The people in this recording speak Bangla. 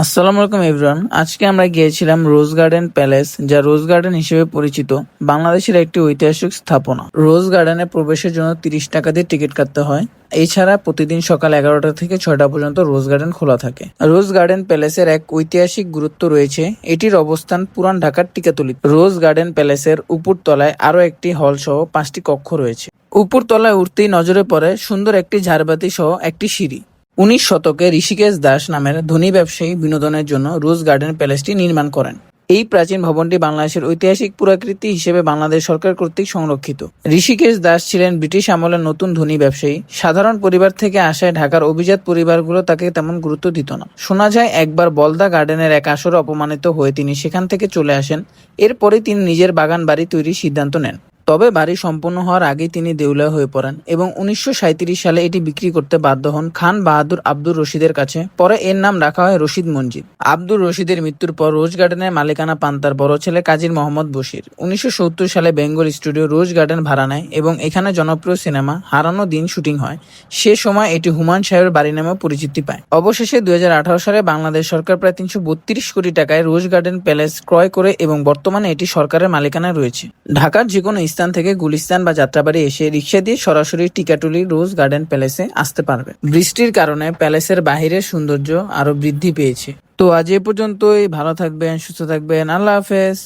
আসসালামু আলাইকুম, এভরিওয়ান। আজকে আমরা গিয়েছিলাম রোজ গার্ডেন প্যালেস, যা রোজ গার্ডেন হিসেবে পরিচিত। বাংলাদেশের একটি ঐতিহাসিক স্থাপনা। রোজ গার্ডেনে প্রবেশের জন্য তিরিশ টাকা দিয়ে টিকিট কাটতে হয়। এছাড়া প্রতিদিন সকাল এগারোটা থেকে ছয়টা পর্যন্ত রোজ গার্ডেন খোলা থাকে। রোজ গার্ডেন প্যালেসের এক ঐতিহাসিক গুরুত্ব রয়েছে, এটির অবস্থান পুরান ঢাকার টিকাতলি। রোজ গার্ডেন প্যালেসের উপর তলায় আরও একটি হল সহ পাঁচটি কক্ষ রয়েছে। উপর তলায় উঠতেই নজরে পড়ে সুন্দর একটি ঝাড়বাতি সহ একটি সিঁড়ি। উনিশ শতকে ঋষিকেশ দাস নামের ধনী ব্যবসায়ী বিনোদনের জন্য রোজ গার্ডেন প্যালেসটি নির্মাণ করেন। এই প্রাচীন ভবনটি বাংলাদেশের ঐতিহাসিক পুরাকৃতি হিসেবে বাংলাদেশ সরকার কর্তৃক সংরক্ষিত। ঋষিকেশ দাস ছিলেন ব্রিটিশ আমলের নতুন ধনী ব্যবসায়ী। সাধারণ পরিবার থেকে আসায় ঢাকার অভিজাত পরিবারগুলো তাকে তেমন গুরুত্ব দিত না। শোনা যায়, একবার বলদা গার্ডেনের এক আসরে অপমানিত হয়ে তিনি সেখান থেকে চলে আসেন। এরপরে তিনি নিজের বাগান বাড়ি তৈরির সিদ্ধান্ত নেন। তবে বাড়ি সম্পূর্ণ হওয়ার আগেই তিনি দেউলিয়া হয়ে পড়েন এবং উনিশশো সালে এটি বিক্রি করতে বাধ্য হন খান বাহাদুর আব্দুর রশিদের কাছে। পরে এর নাম রাখা হয় রশিদ মঞ্জিদ আব্দুর রশিদের মৃত্যুর পর রোজ গার্ডেনের মালিকানা পান তার বড় ছেলে কাজীর মোহাম্মদ বশির। উনিশশো সত্তর সালে বেঙ্গল স্টুডিও রোজ গার্ডেন ভাড়া নেয় এবং এখানে জনপ্রিয় সিনেমা হারানো দিন শুটিং হয়। সে সময় এটি হুমায়ুন সাহেবের বাড়ি নামে পরিচিতি পায়। অবশেষে দুই হাজার আঠারো সালে বাংলাদেশ সরকার প্রায় তিনশো বত্রিশ কোটি টাকায় রোজ গার্ডেন প্যালেস ক্রয় করে এবং বর্তমানে এটি সরকারের মালিকানায় রয়েছে। ঢাকার যে কোনো স্থান থেকে গুলিস্তান বা যাত্রাবাড়ি এসে রিক্সা দিয়ে সরাসরি টিকাটুলি রোজ গার্ডেন প্যালেসে আসতে পারবে। বৃষ্টির কারণে প্যালেসের বাহিরের সৌন্দর্য আরও বৃদ্ধি পেয়েছে। তো আজ এ পর্যন্তই, ভালো থাকবেন, সুস্থ থাকবেন, আল্লাহ হাফেজ।